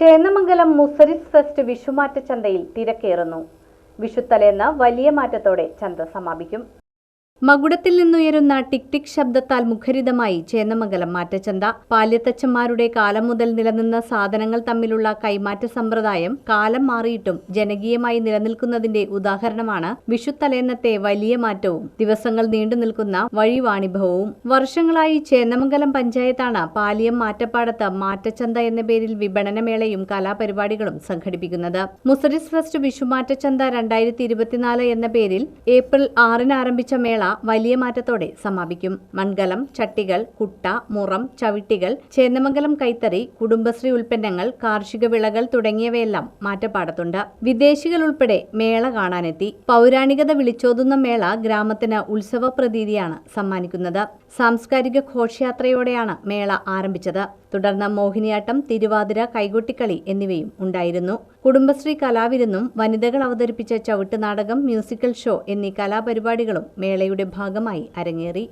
Chendamangalam Muziris fest വിഷുമാറ്റ ചന്തയിൽ തിരക്കേറുന്നു. വിഷുത്തലേന്ന് വലിയ മാറ്റത്തോടെ ചന്ത സമാപിക്കും. മകുടത്തിൽ നിന്നുയരുന്ന ടിക് ടിക് ശബ്ദത്താൽ മുഖരിതമായി ചേന്നമംഗലം മാറ്റച്ചന്ത. പാല്യത്തച്ഛന്മാരുടെ കാലം മുതൽ നിലനിന്ന സാധനങ്ങൾ തമ്മിലുള്ള കൈമാറ്റ സമ്പ്രദായം കാലം മാറിയിട്ടും ജനകീയമായി നിലനിൽക്കുന്നതിന്റെ ഉദാഹരണമാണ് വിഷുത്തലേന്നത്തെ വലിയ മാറ്റവും. ദിവസങ്ങൾ നീണ്ടു നിൽക്കുന്ന വഴിവാണിഭവവും. വർഷങ്ങളായി ചേന്നമംഗലം പഞ്ചായത്താണ് പാലിയം മാറ്റപ്പാടത്ത് മാറ്റച്ചന്ത എന്ന പേരിൽ വിപണനമേളയും കലാപരിപാടികളും സംഘടിപ്പിക്കുന്നത്. മുസരിസ് ഫെസ്റ്റ് വിഷുമാറ്റച്ചന്ത രണ്ടായിരത്തി ഇരുപത്തിനാല് എന്ന പേരിൽ ഏപ്രിൽ ആറിന് ആരംഭിച്ച മേള വലിയ മാറ്റത്തോടെ സമാപിക്കും. മൺകലം ചട്ടികൾ കുട്ട മുറം ചവിട്ടികൾ ചേന്നമംഗലം കൈത്തറി കുടുംബശ്രീ ഉൽപ്പന്നങ്ങൾ കാർഷിക വിളകൾ തുടങ്ങിയവയെല്ലാം മാറ്റപ്പാടത്തുണ്ട്. വിദേശികൾ ഉൾപ്പെടെ മേള കാണാനെത്തി. പൗരാണികത വിളിച്ചോതുന്ന മേള ഗ്രാമത്തിന് ഉത്സവ പ്രതീതിയാണ് സമ്മാനിക്കുന്നത്. സാംസ്കാരിക ഘോഷയാത്രയോടെയാണ് മേള ആരംഭിച്ചത്. തുടർന്ന് മോഹിനിയാട്ടം തിരുവാതിര കൈകൊട്ടിക്കളി എന്നിവയും ഉണ്ടായിരുന്നു. കുടുംബശ്രീ കലാവിരുന്നും വനിതകൾ അവതരിപ്പിച്ച ചവിട്ടുനാടകം മ്യൂസിക്കൽ ഷോ എന്നീ കലാപരിപാടികളും മേളയുടെ ഭാഗമായി അരങ്ങേറി.